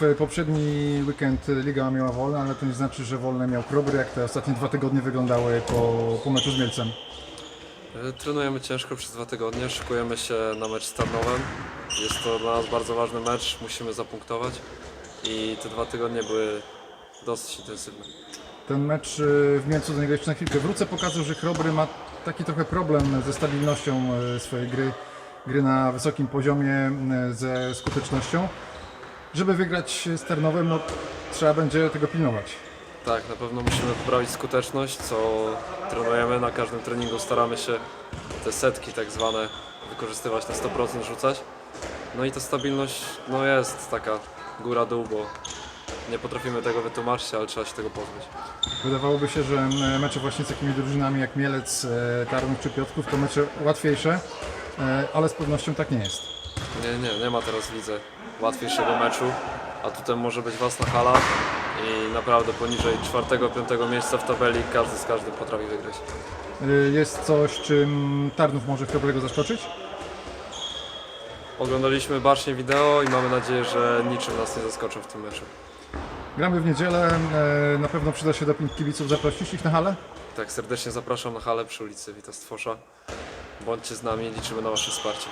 W poprzedni weekend Liga miała wolne, ale to nie znaczy, że wolne miał Krobry, jak te ostatnie dwa tygodnie wyglądały po, po meczu z Mielcem. E, Trenujemy ciężko przez dwa tygodnie, szykujemy się na mecz z Tarnowem. Jest to dla nas bardzo ważny mecz, musimy zapunktować i te dwa tygodnie były dosyć intensywne. Ten mecz y, w Mielcu do niego jeszcze na chwilkę wrócę. Pokazał, że Chrobry ma taki trochę problem ze stabilnością y, swojej gry, gry na wysokim poziomie, ze skutecznością. Żeby wygrać z Tarnowem, no, trzeba będzie tego pilnować. Tak, na pewno musimy poprawić skuteczność, co trenujemy na każdym treningu. Staramy się te setki tak zwane wykorzystywać na 100% rzucać. No i ta stabilność no jest taka góra-dół, bo nie potrafimy tego wytłumaczyć, ale trzeba się tego pozbyć. Wydawałoby się, że mecze właśnie z takimi drużynami jak Mielec, e, Tarnów czy Piotrków to mecze łatwiejsze, e, ale z pewnością tak nie jest. Nie, nie, nie ma teraz widzę łatwiejszego meczu, a tutaj może być własna hala i naprawdę poniżej czwartego, piątego miejsca w tabeli każdy z każdym potrafi wygrać. Y, Jest coś, czym Tarnów może Chrobrego zaskoczyć? Oglądaliśmy bacznie wideo i mamy nadzieję, że niczym nas nie zaskoczą w tym meczu. Gramy w niedzielę, e, na pewno przyda się doping kibiców, zaprosić ich na halę? Tak, serdecznie zapraszam na halę przy ulicy Wita Stwosza. Bądźcie z nami, liczymy na Wasze wsparcie.